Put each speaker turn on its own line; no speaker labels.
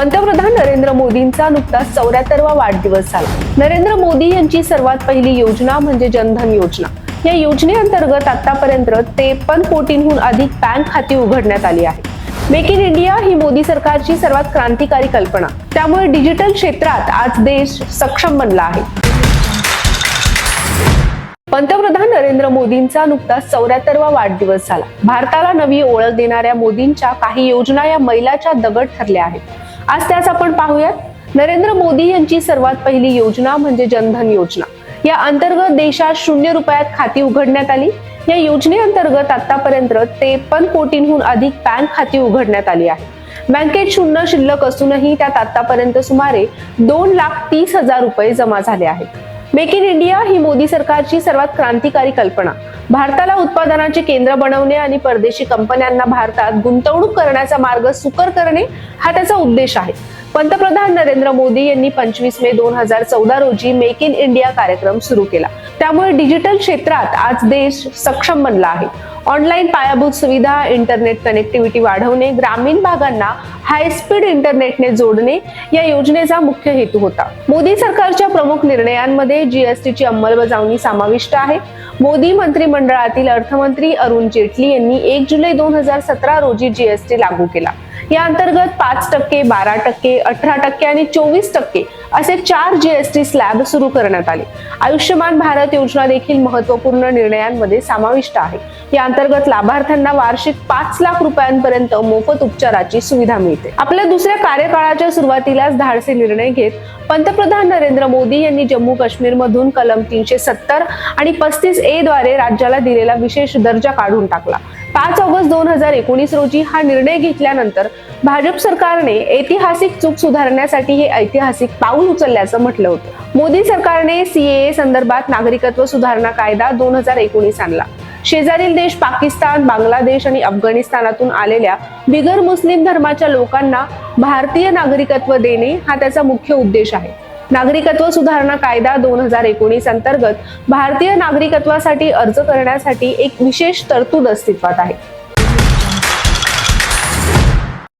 पंतप्रधान नरेंद्र मोदींचा नुकताच चौऱ्याहत्तरवा वाढदिवस झाला. नरेंद्र मोदी यांची सर्वात पहिली योजना म्हणजे जनधन योजना. या योजनेअंतर्गत आतापर्यंत त्रेपन्न कोटींहून अधिक बँक खाती उघडण्यात आली आहे मेक इन इंडिया ही मोदी सरकारची सर्वात क्रांतिकारी कल्पना. त्यामुळे डिजिटल क्षेत्रात आज देश सक्षम बनला आहे. पंतप्रधान नरेंद्र मोदींचा नुकताच चौऱ्याहत्तरवा वाढदिवस झाला. भारताला नवी ओळख देणाऱ्या मोदींच्या काही योजना या मैलाच्या दगड ठरल्या आहेत. आज त्याच आपण पाहूयात. नरेंद्र मोदी यांची सर्वात पहिली योजना म्हणजे जनधन योजना. या अंतर्गत देशात शून्य रुपयात खाती उघडण्यात आली. या योजनेअंतर्गत आतापर्यंत त्रेपन्न कोटींहून अधिक बँक खाती उघडण्यात आली आहे. बँकेत शून्य शिल्लक असूनही त्यात आतापर्यंत सुमारे दोन लाख तीस हजार रुपये जमा झाले आहेत. मेक इन इंडिया ही मोदी सरकारची सर्वात क्रांतिकारी कल्पना. भारताला उत्पादनाचे केंद्र बनवणे आणि परदेशी कंपन्यांना भारतात गुंतवणूक करण्याचा मार्ग सुकर करणे हा त्याचा उद्देश आहे. पंतप्रधान नरेंद्र मोदी यांनी पंचवीस मे दोन हजार चौदा रोजी मेक इन इंडिया कार्यक्रम सुरू केला. त्यामुळे डिजिटल क्षेत्रात आज देश सक्षम बनला आहे. ऑनलाईन पायाभूत सुविधा इंटरनेट कनेक्टिव्हिटी वाढवणे ग्रामीण भागांना हायस्पीड इंटरनेटने जोडणे या योजनेचा मुख्य हेतू होता. मोदी सरकारच्या प्रमुख निर्णयांमध्ये जीएसटीची अंमलबजावणी समाविष्ट आहे. मोदी मंत्रिमंडळातील अर्थमंत्री अरुण जेटली यांनी एक जुलै दोन हजार सतरा रोजी जीएसटी लागू केला. या अंतर्गत पाच टक्के बारा टक्के अठरा टक्के आणि चोवीस टक्के असे चार जीएसटी स्लॅब सुरू करण्यात आले. आयुष्यमान भारत योजना देखील महत्त्वपूर्ण निर्णयांमध्ये समाविष्ट आहे. या अंतर्गत लाभार्थ्यांना वार्षिक पाच लाख रुपयांपर्यंत मोफत उपचाराची सुविधा मिळते. आपल्या दुसऱ्या कार्यकाळाच्या सुरुवातीलाच धाडसे निर्णय घेत पंतप्रधान नरेंद्र मोदी यांनी जम्मू काश्मीर मधून कलम तीनशे सत्तर आणि पस्तीस ए द्वारे राज्याला दिलेला विशेष दर्जा काढून टाकला. पाच ऑगस्ट दोन हजार एकोणीस रोजी हा निर्णय घेतल्यानंतर भाजप सरकारने ऐतिहासिक चूक सुधारण्यासाठी हे ऐतिहासिक पाऊल उचलल्याचं म्हटलं होतं. मोदी सरकारने सीएए संदर्भात नागरिकत्व सुधारणा कायदा दोन हजार एकोणीस आणला. शेजारील देश पाकिस्तान बांगलादेश आणि अफगाणिस्तानातून आलेल्या बिगर मुस्लिम धर्माच्या लोकांना भारतीय नागरिकत्व देणे हा त्याचा मुख्य उद्देश आहे. नागरिकत्व सुधारणा कायदा दोन हजार एकोणीस अंतर्गत भारतीय नागरिकत्वासाठी अर्ज करण्यासाठी एक विशेष तरतूद अस्तित्वात आहे.